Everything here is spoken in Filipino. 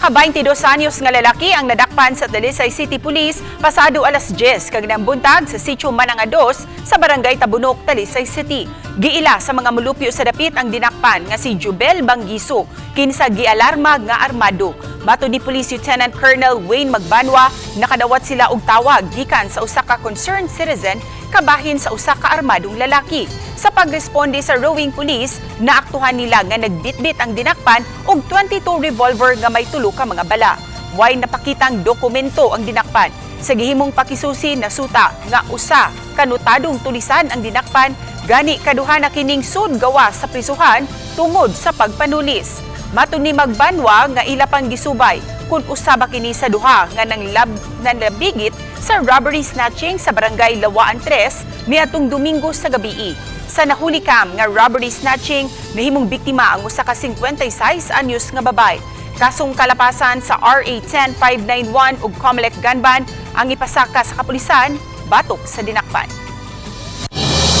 Usa ka 22 anyos nga lalaki ang nadakpan sa Talisay City Police pasado alas 10 kag buntag sa sitio Mananga 2 sa barangay Tabunok, Talisay City. Giila sa mga mulupyo sa dapit ang dinakpan nga si Jubel Bangiso kinsa gialarma nga armado. Bato ni Police Lieutenant Colonel Wayne Magbanwa, nakadawat sila og tawag gikan sa usa ka concerned citizen kabahin sa usa ka armadong lalaki. Sa pagresponde sa rowing police, naaktuhan nila nga nagbitbit ang dinakpan og 22 revolver nga may tulo ka mga bala. Way napakitang dokumento ang dinakpan. Sa gihimong pakisusi na suta nga usa kanutadong tulisan ang dinakpan gani kaduha na kining sud gawa sa prisuhan tungod sa pagpanulis. Matun ni Magbanwa nga ila pang gisubay kung usaba kini sa duha nga nang lab nanlabigit sa robbery snatching sa barangay Lawaan 3 miatong Domingo sa gabi. Sa nahuli kam nga robbery snatching, nahimong biktima ang usa ka 56 anyos nga babay. Kasong kalapasan sa RA 10591 ug Comelec Gunban ang ipasaka sa kapulisan batok sa dinakpan.